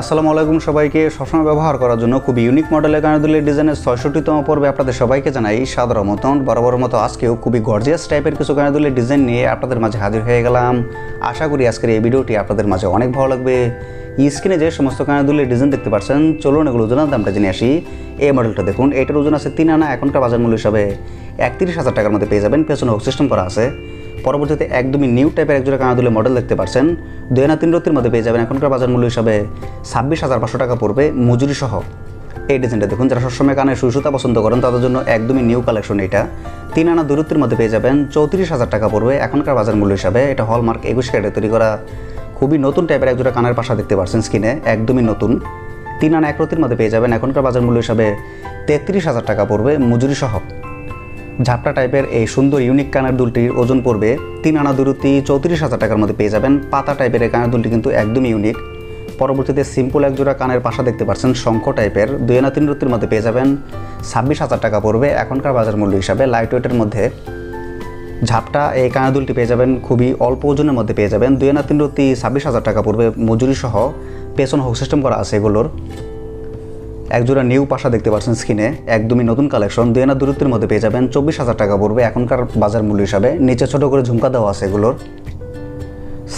আসসালামু আলাইকুম সবাইকে। সবসময় ব্যবহার করার জন্য খুব ইউনিক মডেলের কানাদুলের ডিজাইনের ছয়ষট্টিতম পর্বে আপনাদের সবাইকে জানাই সাধারণ মতন, বরাবর মতো আজকেও খুবই গর্জিয়াস টাইপের কিছু কানাদুলের ডিজাইন নিয়ে আপনাদের মাঝে হাজির হয়ে গেলাম। আশা করি আজকের এই ভিডিওটি আপনাদের মাঝে অনেক ভালো লাগবে। স্ক্রিনে যে সমস্ত কানাদুলের ডিজাইন দেখতে পাচ্ছেন, চলুন এগুলো ওজনের দামটা জেনে আসি। এই মডেলটা দেখুন, এটার ওজন আছে তিন আনা, এখনকার বাজার মূল্য হিসাবে একত্রিশ হাজার টাকার মধ্যে পেয়ে যাবেন। পেছনে হোক সিস্টেম করা আছে। পরবর্তীতে একদমই নিউ টাইপের একজোড়া কানা কানাদুলের মডেল দেখতে পাচ্ছেন দুই আনা তিন রতির মধ্যে পেয়ে যাবেন এখনকার বাজার মূল্য হিসাবে ছাব্বিশ হাজার পাঁচশো টাকা পড়বে মজুরি সহ। এই ডিজাইনটা দেখুন, যারা সবসময় কানে সুসুতা পছন্দ করেন, তাদের জন্য একদমই নিউ কালেকশন এটা। তিন আনা দূরত্বের মধ্যে পেয়ে যাবেন চৌত্রিশ হাজার টাকা পড়বে এখনকার বাজার মূল্য হিসাবে। এটা হলমার্ক একুশ ক্যারেটে তৈরি করা খুবই নতুন টাইপের একজোড়া কানের পাশা দেখতে পাচ্ছেন স্কিনে একদমই নতুন। তিন আনা এক রতির মধ্যে পেয়ে যাবেন এখনকার বাজার মূল্য হিসাবে তেত্রিশ হাজার টাকা পড়বে মজুরি সহ। ঝাপটা টাইপের এই সুন্দর ইউনিক কানের দুলটির ওজন পড়বে তিন আনা দূরত্ব চৌত্রিশ হাজার টাকার মধ্যে পেয়ে যাবেন। পাতা টাইপের এই কানের দুলটি কিন্তু একদমই ইউনিক পরবর্তীতে সিম্পল একজোড়া কানের পাশা দেখতে পাচ্ছেন শঙ্খ টাইপের দুই আনা তিন রুতির মধ্যে পেয়ে যাবেন। ছাব্বিশ হাজার টাকা পড়বে এখনকার বাজার মূল্য হিসাবে লাইট ওয়েটের মধ্যে। ঝাপটা এই কানের দুলটি পেয়ে যাবেন, খুবই অল্প ওজনের মধ্যে পেয়ে যাবেন। দুই আনা তিন রুতি ছাব্বিশ হাজার টাকা পড়বে মজুরি সহ। পেছন হোক সিস্টেম করা আছে এগুলোর। একজোড়া নিউ পাশা দেখতে পাচ্ছেন স্ক্রিনে একদমই নতুন কালেকশন দুই আনা দূরত্বের মধ্যে পেয়ে যাবেন, চব্বিশ হাজার টাকা পড়বে, এখনকার বাজার মূল্য হিসাবে। নিচে ছোট করে ঝুমকা দেওয়া আছে এগুলোর।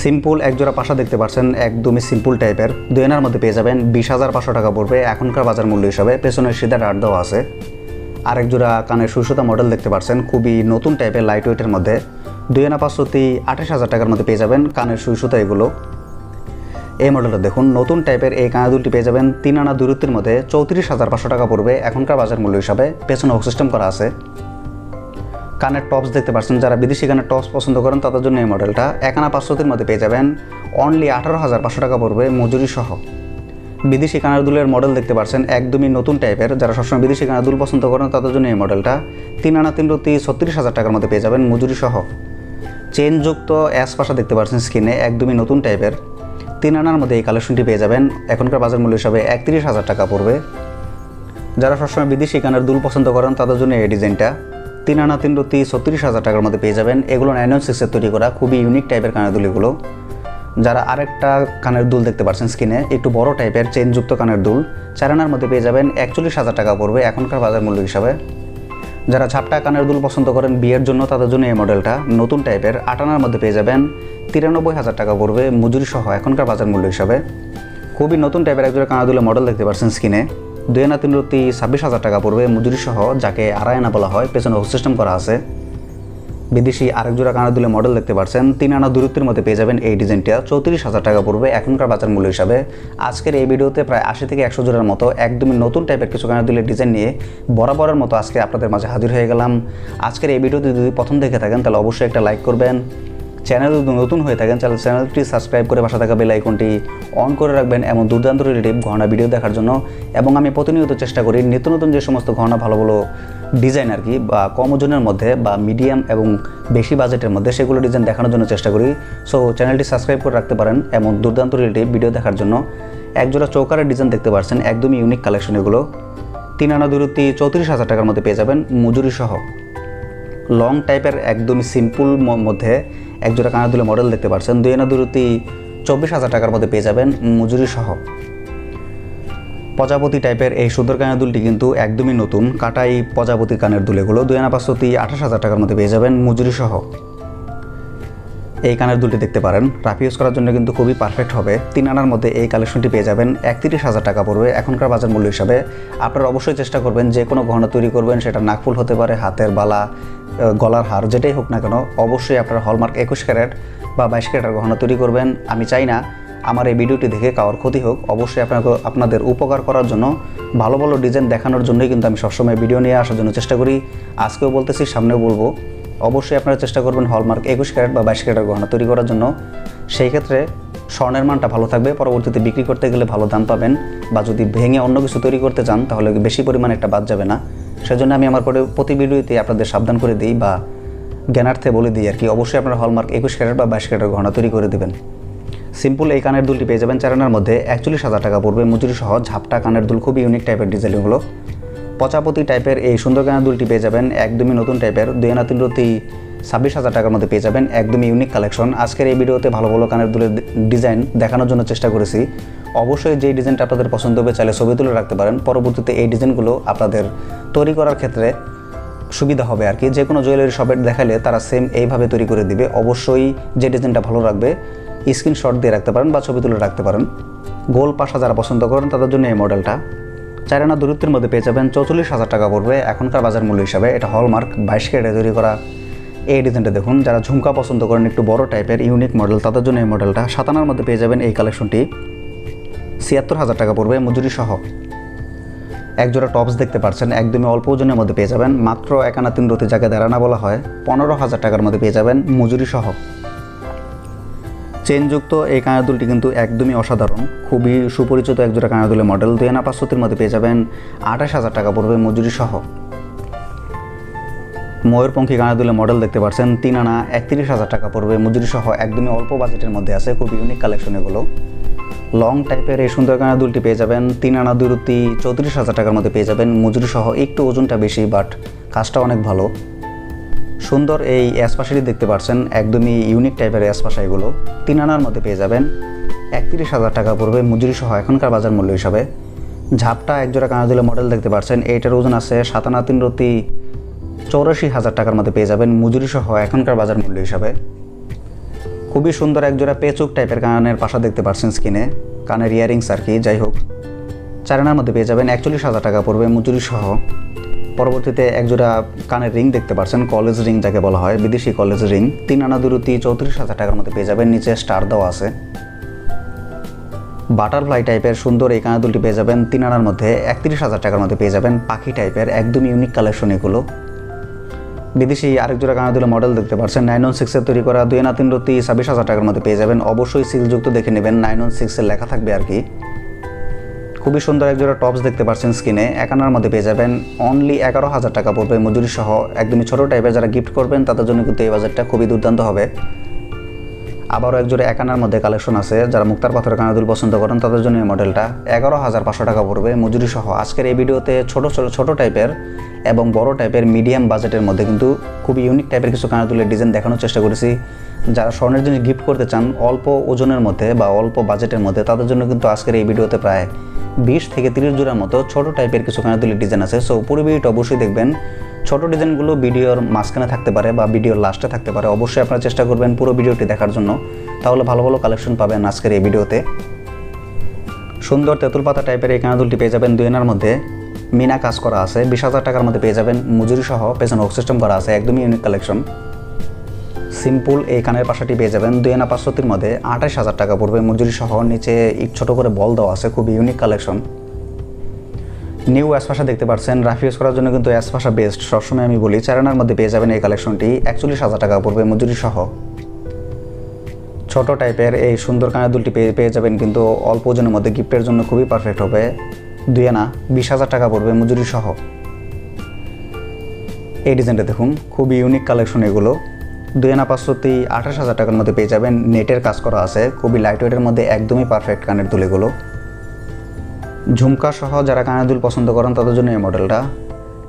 সিম্পল একজোড়া পাশা দেখতে পাচ্ছেন, একদমই সিম্পল টাইপের দুই আনার মধ্যে পেয়ে যাবেন, বিশ হাজার পাঁচশো টাকা পড়বে, এখনকার বাজার মূল্য হিসাবে। পেছনের সিধা ডাট দেওয়া আছে। আর একজোড়া কানের সুসুতা মডেল দেখতে পাচ্ছেন, খুবই নতুন টাইপের লাইট ওয়েটের মধ্যে। দুই আনা পাঁচশোতি আঠাশ হাজার টাকার মধ্যে পেয়ে যাবেন, কানের সুসুতা এগুলো। এই মডেলটা দেখুন, নতুন টাইপের এই কানা দুলটি পেয়ে যাবেন তিন আনা দূরত্বের মধ্যে চৌত্রিশ হাজার পাঁচশো টাকা পড়বে। এখনকার বাজার মূল্য হিসাবে পেছনে হোক সিস্টেম করা আছে। কানের টপস দেখতে পাচ্ছেন, যারা বিদেশি কানের টপস পছন্দ করেন, তাদের জন্য এই মডেলটা এক আনা পাঁচশোতির মধ্যে পেয়ে যাবেন। অনলি আঠারো হাজার পাঁচশো টাকা পড়বে মজুরি সহ। বিদেশি কানের দুলের মডেল দেখতে পাচ্ছেন, একদমই নতুন টাইপের যারা সবসময় বিদেশি কানের দুল পছন্দ করেন, তাদের জন্য এই মডেলটা তিন আনা তিন রতি ছত্রিশ হাজার টাকার মধ্যে পেয়ে যাবেন মজুরি সহ। চেনযুক্ত অ্যাস পাশা দেখতে পাচ্ছেন স্ক্রিনে একদমই নতুন টাইপের তিন আনার মধ্যে এই কালেকশনটি পেয়ে যাবেন। এখনকার বাজার মূল্য হিসাবে একত্রিশ হাজার টাকা পড়বে। যারা সবসময় বিদেশি কানের দুল পছন্দ করেন, তাদের জন্য এই ডিজাইনটা তিন আনা তিন রতি ছত্রিশ হাজার টাকার মধ্যে পেয়ে যাবেন। এগুলো নাইন ওয়ান সিক্সের তৈরি করা খুবই ইউনিক টাইপের কানের দুল এগুলো যারা আরেকটা কানের দুল দেখতে পাচ্ছেন স্কিনে একটু বড় টাইপের চেনযুক্ত কানের দুল, চার আনার মধ্যে পেয়ে যাবেন। একচল্লিশ হাজার টাকা পড়বে এখনকার বাজার মূল্য হিসাবে। যারা ঝাপটা কানের দুল পছন্দ করেন বিয়ের জন্য, তাদের জন্য এই মডেলটা নতুন টাইপের আটানার মধ্যে পেয়ে যাবেন তিরানব্বই হাজার টাকা পড়বে মজুরি সহ এখনকার বাজার মূল্য হিসাবে। খুবই নতুন টাইপের একজোড়া কানা দুলের মডেল দেখতে পারছেন স্কিনে দুই আনা তিন রতি ছাব্বিশ হাজার টাকা পড়বে মজুরি সহ যাকে আড়াই আনা বলা হয়, পেছনে হোক সিস্টেম করা আছে। বিদেশি আরেক জোড়া কানা দুলে মডেল দেখতে পাচ্ছেন তিন আনা দূরত্বের মধ্যে পেয়ে যাবেন এই ডিজাইনটা চৌত্রিশ হাজার টাকা পড়বে এখনকার বাজার মূল্য হিসাবে। আজকের এই ভিডিওতে প্রায় আশি থেকে একশো জোড়ার মতো একদমই নতুন টাইপের কিছু কানা দুলের ডিজাইন নিয়ে বরাবরের মতো আজকে আপনাদের মাঝে হাজির হয়ে গেলাম। আজকের এই ভিডিওতে যদি প্রথম দেখে থাকেন, তাহলে অবশ্যই একটা লাইক করবেন। চ্যানেল নতুন হয়ে থাকেন, তাহলে চ্যানেলটি সাবস্ক্রাইব করে পাশে থাকা বেল আইকনটি অন করে রাখবেন এমন দুর্দান্ত রিলেটিভ ঘটনা ভিডিও দেখার জন্য। এবং আমি প্রতিনিয়ত চেষ্টা করি নিত্য নতুন যে সমস্ত ঘটনা ভালো ভালো ডিজাইন আর কি, বা কম ওজনের মধ্যে বা মিডিয়াম এবং বেশি বাজেটের মধ্যে সেগুলো ডিজাইন দেখানোর জন্য চেষ্টা করি। সো চ্যানেলটি সাবস্ক্রাইব করে রাখতে পারেন এমন দুর্দান্ত রিলেটিভ ভিডিও দেখার জন্য। একজোড়া চৌকারের ডিজাইন দেখতে পাচ্ছেন, একদমই ইউনিক কালেকশন এগুলো। তিন আনা দূরত্ব চৌত্রিশ হাজার টাকার মধ্যে পেয়ে যাবেন মজুরি সহ। লং টাইপের একদমই সিম্পল মধ্যে একজোড়া কানা দুলে মডেল দেখতে পাচ্ছেন দুই আনা দূরত্ব চব্বিশ হাজার টাকার মধ্যে পেয়ে যাবেন মজুরি সহ। প্রজাপতি টাইপের এই সুন্দর কানের দুলটি কিন্তু একদমই নতুন, কাটাই প্রজাপতি কানের দুলেগুলো। দুই আনা পাঁচশোতি আঠাশ হাজার টাকার মধ্যে পেয়ে যাবেন মজুরি সহ। এই কানের দুলটি দেখতে পারেন। রাফ ইউজ করার জন্য কিন্তু খুবই পারফেক্ট হবে। তিন আনার মধ্যে এই কালেকশনটি পেয়ে যাবেন একত্রিশ হাজার টাকা পড়বে। এখনকার বাজার মূল্য হিসাবে আপনারা অবশ্যই চেষ্টা করবেন, যে কোনো গহনা তৈরি করবেন, সেটা নাকফুল হতে পারে, হাতের বালা গলার হার যেটাই হোক না কেন, অবশ্যই আপনারা হলমার্ক একুশ ক্যারেট বা বাইশ ক্যারেটের গহনা তৈরি করবেন। আমি চাই না আমার এই ভিডিওটি দেখে কারোর ক্ষতি হোক। অবশ্যই আপনাকে আপনাদের উপকার করার জন্য, ভালো ভালো ডিজাইন দেখানোর জন্যই কিন্তু আমি সবসময় ভিডিও নিয়ে আসার জন্য চেষ্টা করি। আজকেও বলতেছি, সামনেও বলব। অবশ্যই আপনারা চেষ্টা করবেন হলমার্ক একুশ ক্যারেট বা বাইশ ক্যারেটের গহনা তৈরি করার জন্য। সেই ক্ষেত্রে স্বর্ণের মানটা ভালো থাকবে, পরবর্তীতে বিক্রি করতে গেলে ভালো দাম পাবেন বা যদি ভেঙে অন্য কিছু তৈরি করতে চান তাহলে বেশি পরিমাণে একটা বাদ যাবে না। সেজন্য আমি আমার পরে প্রতি ভিডিওতে আপনাদের সাবধান করে দিই বা জ্ঞানার্থে বলে দিই আর কি। অবশ্যই আপনারা হলমার্ক একুশ ক্যারেট বা বাইশ ক্যারেটের গহনা তৈরি করে দেবেন। সিম্পল এই কানের দুলটি পেয়ে যাবেন চারানার মধ্যে একচল্লিশ হাজার টাকা পড়বে মজুরি সহ ঝাপটা কানের দুল, খুবই ইউনিক টাইপের ডিজাইনগুলো পচাপতি টাইপের এই সুন্দর কানের দুলটি পেয়ে যাবেন, একদমই নতুন টাইপের দুই আনা তিন রতি ছাব্বিশ হাজার টাকার মধ্যে পেয়ে যাবেন একদমই ইউনিক কালেকশন আজকের এই ভিডিওতে ভালো ভালো কানের দুলের ডিজাইন দেখানোর জন্য চেষ্টা করেছি। অবশ্যই যেই ডিজাইনটা আপনাদের পছন্দ হবে চাইলে ছবি তুলে রাখতে পারেন। পরবর্তীতে এই ডিজাইনগুলো আপনাদের তৈরি করার ক্ষেত্রে সুবিধা হবে আর কি। যে কোনো জুয়েলারি শপের দেখালে তারা সেম এইভাবে তৈরি করে দিবে। অবশ্যই যে ডিজাইনটা ভালো রাখবে স্ক্রিনশট দিয়ে রাখতে পারেন বা ছবি তুলে রাখতে পারেন। গোল পাশা যারা পছন্দ করেন তাদের জন্য এই মডেলটা চারানা দূরত্বের মধ্যে পেয়ে যাবেন চৌচল্লিশ হাজার টাকা পড়বে এখনকার বাজার মূল্য হিসাবে। এটা হলমার্ক বাইশ ক্যারেটে তৈরি করা এই ডিজাইনটা দেখুন। যারা ঝুমকা পছন্দ করেন, একটু বড় টাইপের ইউনিক মডেল তাদের জন্য এই মডেলটা সাতানার মধ্যে পেয়ে যাবেন এই কালেকশনটি ছিয়াত্তর হাজার টাকা পড়বে মজুরি সহ। একজোড়া টপস দেখতে পাচ্ছেন, একদমই অল্প ওজনের মধ্যে পেয়ে যাবেন। মাত্র একানা তিন রতি যাকে দাঁড়ানা বলা হয়, পনেরো হাজার টাকার মধ্যে পেয়ে যাবেন মজুরি সহ। চেনযুক্ত এই কানের দুলটি কিন্তু একদমই অসাধারণ। খুবই সুপরিচিত একজোড়া কানের দুলের মডেল দুই আনা পাঁচশোতির মধ্যে পেয়ে যাবেন আঠাশ হাজার টাকা পড়বে মজুরি সহ। ময়ূরপঙ্খী কানের দুলের মডেল দেখতে পাচ্ছেন, তিন আনা একত্রিশ হাজার টাকা পড়বে। মজুরি সহ একদমই অল্প বাজেটের মধ্যে আছে, খুব ইউনিক কালেকশন এগুলো। লং টাইপের এই সুন্দর কানের দুলটি পেয়ে যাবেন, তিন আনা দুরুতি চৌত্রিশ হাজার টাকার মধ্যে পেয়ে যাবেন। মজুরি সহ একটু ওজনটা বেশি বাট কাজটা অনেক ভালো। সুন্দর এই অ্যাসপাশারি দেখতে পাচ্ছেন, একদমই ইউনিক টাইপের অ্যাসপাশা এগুলো। তিন আনার মধ্যে পেয়ে যাবেন, একত্রিশ হাজার টাকা পড়বে মজুরি সহ এখনকার বাজার মূল্য হিসাবে। ঝাপটা একজোড়া কানা দিলে মডেল দেখতে পাচ্ছেন, এইটার ওজন আছে সাতানা তিন রতি চৌরাশি হাজার টাকার মধ্যে পেয়ে যাবেন মজুরি সহ এখনকার বাজার মূল্য হিসাবে। খুবই সুন্দর একজোড়া পেচুক টাইপের কানের পাশা দেখতে পাচ্ছেন স্কিনে কানের ইয়ারিংস আর কি, যাই হোক। চারানার মধ্যে পেয়ে যাবেন একচল্লিশ হাজার টাকা পড়বে মজুরি সহ পরবর্তীতে একজোড়া কানের রিং দেখতে পাচ্ছেন, কলেজ রিং যাকে বলা হয়, বিদেশি কলেজ রিং। তিন আনা দুরুতি চৌত্রিশ হাজার টাকার মধ্যে পেয়ে যাবেন, নিচে স্টার দেওয়া আছে। বাটারফ্লাই টাইপের সুন্দর এই কানা দুলটি পেয়ে যাবেন, তিন আনার মধ্যে একত্রিশ হাজার টাকার মধ্যে পেয়ে যাবেন পাখি টাইপের একদম ইউনিক কালেকশন এগুলো। বিদেশি আরেক জোড়া কানা দিলে মডেল দেখতে পাচ্ছেন নাইন ওয়ান সিক্সের তৈরি করা দুই না তিন রতি ছাব্বিশ হাজার টাকার মধ্যে পেয়ে যাবেন। অবশ্যই সিলযুক্ত দেখে নেবেন। নাইন ওয়ান সিক্সের লেখা থাকবে আর কি। খুবই সুন্দর এক জোড়া টপস দেখতে পাচ্ছেন স্কিনে একানার মধ্যে পেয়ে যাবেন। অনলি এগারো হাজার টাকা পড়বে। মজুরি সহ একদমই ছোটো টাইপের যারা গিফট করবেন, তাদের জন্য কিন্তু এই বাজারটা খুবই দুর্দান্ত হবে। আবারও এক জোড়া একানার মধ্যে কালেকশন আছে। যারা মুক্তার পাথরের কানাদুল পছন্দ করেন, তাদের জন্য এই মডেলটা এগারো হাজার পাঁচশো টাকা পড়বে মজুরি সহ আজকের এই ভিডিওতে ছোটো ছোটো ছোটো টাইপের এবং বড় টাইপের মিডিয়াম বাজেটের মধ্যে কিন্তু খুবই ইউনিক টাইপের কিছু কানাদুলের ডিজাইন দেখানোর চেষ্টা করেছি। যারা স্বর্ণের জিনিস গিফট করতে চান, অল্প ওজনের মধ্যে বা অল্প বাজেটের মধ্যে, তাদের জন্য কিন্তু আজকের এই ভিডিওতে প্রায় বিশ থেকে তিরিশ জোড়ার মতো ছোট টাইপের কিছু কানাতুলির ডিজাইন আছে। সো পুরো ভিডিওটা অবশ্যই দেখবেন। ছোট ডিজাইনগুলো ভিডিওর মাঝখানে থাকতে পারে বা ভিডিওর লাস্টে থাকতে পারে, অবশ্যই আপনারা চেষ্টা করবেন পুরো ভিডিওটি দেখার জন্য। তাহলে ভালো ভালো কালেকশন পাবেন আজকের এই ভিডিওতে। সুন্দর তেঁতুল পাতা টাইপের এই কানাদুলটি পেয়ে যাবেন দুই আনার মধ্যে। মিনা কাজ করা আছে, বিশ হাজার টাকার মধ্যে পেয়ে যাবেন। মজুরি সহ পেছনে ওক সিস্টেম করা আছে, একদমই ইউনিক কালেকশন সিম্পল এই কানের পাশাটি পেয়ে যাবেন, দুই আনা পাঁচশোটির মধ্যে আঠাশ হাজার টাকা পড়বে। মজুরি সহ নিচে ছোটো করে বল দেওয়া আছে খুব ইউনিক কালেকশন নিউ অ্যাসপাশা দেখতে পাচ্ছেন রাফ ইউজ করার জন্য কিন্তু অ্যাসপাশা বেস্ট সবসময় আমি বলি চারানার মধ্যে পেয়ে যাবেন এই কালেকশনটি একচল্লিশ হাজার টাকা পড়বে মজুরি সহ। ছোট টাইপের এই সুন্দর কানের দুলটি পেয়ে পেয়ে যাবেন কিন্তু অল্প ওজনের মধ্যে গিফটের জন্য খুবই পারফেক্ট হবে। দুই আনা, বিশ হাজার টাকা পড়বে মজুরি সহ। এই ডিজাইনটা দেখুন, খুবই ইউনিক কালেকশন এগুলো। দুই আনা পাঁচশোতি আঠাশ হাজার টাকার মধ্যে পেয়ে যাবেন। নেটের কাজ করা আছে, খুবই লাইট ওয়েটের মধ্যে একদমই পারফেক্ট কানের দুল এগুলো। ঝুমকা সহ যারা কানের দুল পছন্দ করেন, তাদের জন্য এই মডেলটা।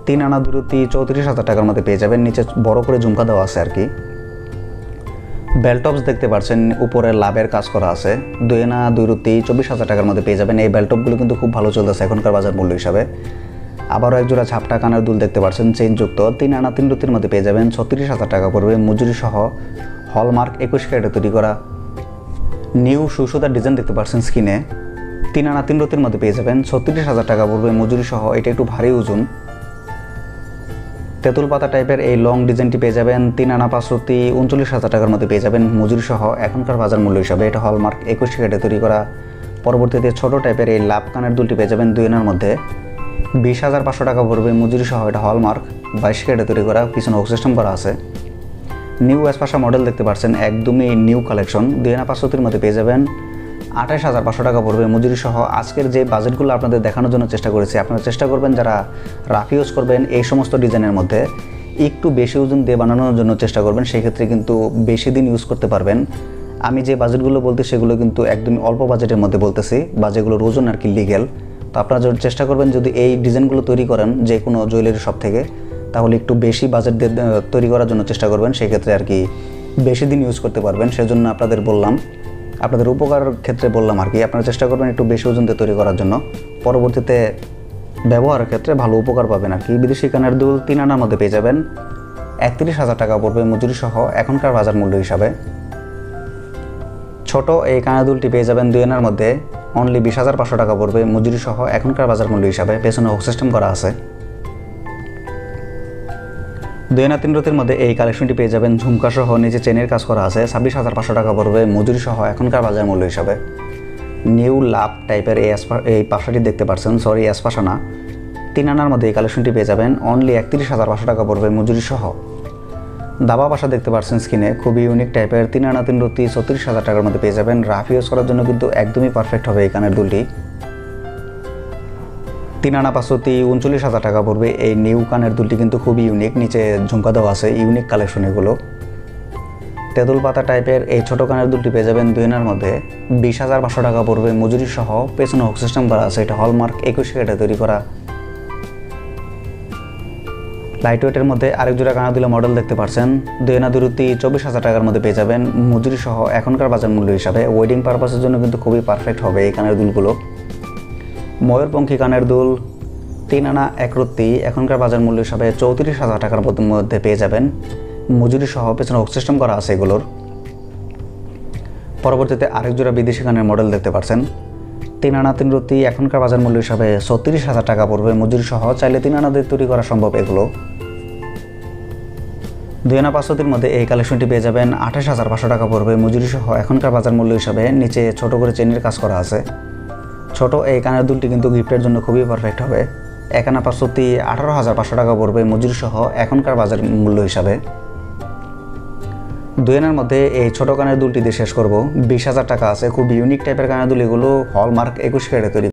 তিন আনা দুরুতি চৌত্রিশ হাজার টাকার মধ্যে পেয়ে যাবেন। নিচে বড় করে ঝুমকা দেওয়া আছে আর কি। বেলটপস দেখতে পাচ্ছেন, উপরে লাভের কাজ করা আছে। দুই আনা দুই রুতি চব্বিশ হাজার টাকার মধ্যে পেয়ে যাবেন। এই বেলটপগুলো কিন্তু খুব ভালো চলতেছে এখনকার বাজার মূল্য হিসাবে। আবারও একজোড়া ছাপটা কানের দুল দেখতে পাচ্ছেন, চেইনযুক্ত। তিন আনা তিন রুতির মধ্যে পেয়ে যাবেন, ছত্রিশ হাজার টাকা পড়বে। মজুরি সহ হলমার্ক একুশ ক্যারেটে তৈরি করা। নিউ সুসুদার ডিজাইন দেখতে পাচ্ছেন স্কিনে তিন আনা তিন রতির মধ্যে পেয়ে যাবেন। ছত্রিশ হাজার টাকা পড়বে মজুরি সহ। এটা একটু ভারী ওজন। তেঁতুল পাতা টাইপের এই লং ডিজাইনটি পেয়ে যাবেন। তিন আনা পাঁচ রতি উনচল্লিশ হাজার টাকার মধ্যে পেয়ে যাবেন মজুরি সহ। এখনকার বাজার মূল্য হিসাবে এটা হলমার্ক একুশ ক্যারেটে তৈরি করা। পরবর্তীতে ছোট টাইপের এই লাভ কানের দুলটি পেয়ে যাবেন দুই আনার মধ্যে। বিশ হাজার পাঁচশো টাকা পড়বে মজুরি সহ। এটা হলমার্ক বাইশ ক্যারেটে তৈরি করা। পিছনে ওক সিস্টেম করা আছে। নিউ অ্যাসপাশা মডেল দেখতে পাচ্ছেন। একদমই নিউ কালেকশন দুই আনা পাঁচশোতির মধ্যে পেয়ে যাবেন। আঠাশ হাজার পাঁচশো টাকা পড়বে মজুরি সহ আজকের যে বাজেটগুলো আপনাদের দেখানোর জন্য চেষ্টা করেছি, আপনারা চেষ্টা করবেন যারা রাফ ইউজ করবেন এই সমস্ত ডিজাইনের মধ্যে, একটু বেশি ওজন দিয়ে বানানোর জন্য চেষ্টা করবেন, সেক্ষেত্রে কিন্তু বেশি দিন ইউজ করতে পারবেন। আমি যে বাজেটগুলো বলতে, সেগুলো কিন্তু একদমই অল্প বাজেটের মধ্যে বলতেছি বা যেগুলোর ওজন আর কি লিগেল তো আপনারা যদি চেষ্টা করবেন যদি এই ডিজাইনগুলো তৈরি করেন, যে কোনো জুয়েলারি শপ থেকে, তাহলে একটু বেশি বাজেট দিয়ে তৈরি করার জন্য চেষ্টা করবেন, সেক্ষেত্রে আর কি বেশি দিন ইউজ করতে পারবেন। সেজন্য আপনাদের বললাম আপনাদের উপকার ক্ষেত্রে বললাম আর কি, আপনারা চেষ্টা করবেন একটু বেশি ওজন দিয়ে তৈরি করার জন্য। পরবর্তীতে ব্যবহারের ক্ষেত্রে ভালো উপকার পাবেন আর কি। বিদেশি কানের দুল তিন আনার মধ্যে পেয়ে যাবেন। একত্রিশ হাজার টাকা পড়বে মজুরি সহ এখনকার বাজার মূল্য হিসাবে। ছোট এই কানের দুলটি পেয়ে যাবেন দুই আনার মধ্যে। অনলি বিশ হাজার পাঁচশো টাকা পড়বে মজুরি সহ এখনকার বাজার মূল্য হিসাবে। পেছনে হোক সিস্টেম করা আছে। দুই আনা তিন রতির মধ্যে এই কালেকশনটি পেয়ে যাবেন। ঝুমকা সহ নিচে চেনের কাজ করা আছে। ছাব্বিশ হাজার পাঁচশো টাকা পড়বে মজুরি সহ এখনকার বাজার মূল্য হিসাবে। নিউ লাভ টাইপের এই এই পাশাটি দেখতে পাচ্ছেন। সরি অ্যাসপাশা না। তিন আনার মধ্যে এই কালেকশনটি পেয়ে যাবেন। অনলি একত্রিশ হাজার পাঁচশো টাকা পড়বে মজুরি সহ। দাবা বাসা দেখতে পাচ্ছেন স্কিনে খুবই ইউনিক টাইপের তিন আনা তিন রতি ছত্রিশ হাজার টাকার মধ্যে পেয়ে যাবেন। রাফ ইউজ করার জন্য কিন্তু একদমই পারফেক্ট হবে এই কানের দুলটি। তিন আনা পাঁচশোতি উনচল্লিশ হাজার টাকা পড়বে। এই নিউ কানের দুলটি কিন্তু খুবই ইউনিক নিচে ঝুমকা দেওয়া আছে ইউনিক কালেকশন এগুলো। তেঁতুল পাতা টাইপের এই ছোটো কানের দুলটি পেয়ে যাবেন দুই আনার মধ্যে। বিশ হাজার পাঁচশো টাকা পড়বে মজুরি সহ, পেছনে হোক সিস্টেম করা আছে, এটা হলমার্ক একুশ কেটে তৈরি করা। লাইট ওয়েটের মধ্যে আরেক জোড়া কানা দিলে মডেল দেখতে পাচ্ছেন দুই আনা দুরুতি চব্বিশ হাজার টাকার মধ্যে পেয়ে যাবেন। মজুরি সহ এখনকার বাজার মূল্য হিসাবে ওয়েডিং পারপাসের জন্য কিন্তু খুবই পারফেক্ট হবে এই কানের দুলগুলো। ময়ূরপঙ্খী কানের দুল, তিন আনা এক রত্তি, এখনকার বাজার মূল্য হিসাবে চৌত্রিশ হাজার টাকার মধ্যে পেয়ে যাবেন। মজুরি সহ পেছনে হোক সিস্টেম করা আছে এগুলোর। পরবর্তীতে আরেক জোড়া বিদেশি কানের মডেল দেখতে পাচ্ছেন। তিন আনা তিন রত্তি, এখনকার বাজার মূল্য হিসাবে ছত্রিশ হাজার টাকা পড়বে। মজুরি সহ চাইলে তিন আনা দিয়ে তৈরি করা সম্ভব এগুলো। দুই আনা পাঁচশোটির মধ্যে এই কালেকশনটি পেয়ে যাবেন আঠাশ হাজার পাঁচশো টাকা পড়বে। মজুরি সহ এখনকার বাজার মূল্য হিসাবে নিচে ছোট করে চেনের কাজ করা আছে। ছোট, এই কানের দুলটি কিন্তু গিফটের জন্য খুবই পারফেক্ট হবে। এক আনা পাঁচশোটি আঠারো হাজার পাঁচশো টাকা পড়বে মজুরি সহ এখনকার বাজার মূল্য হিসাবে। দুই আনার মধ্যে এই ছোট কানের দুলটি দিয়ে শেষ করব। বিশ হাজার টাকা আছে, খুব ইউনিক টাইপের কানের দুল, এগুলো হলমার্ক একুশ ক্যারেটে তৈরি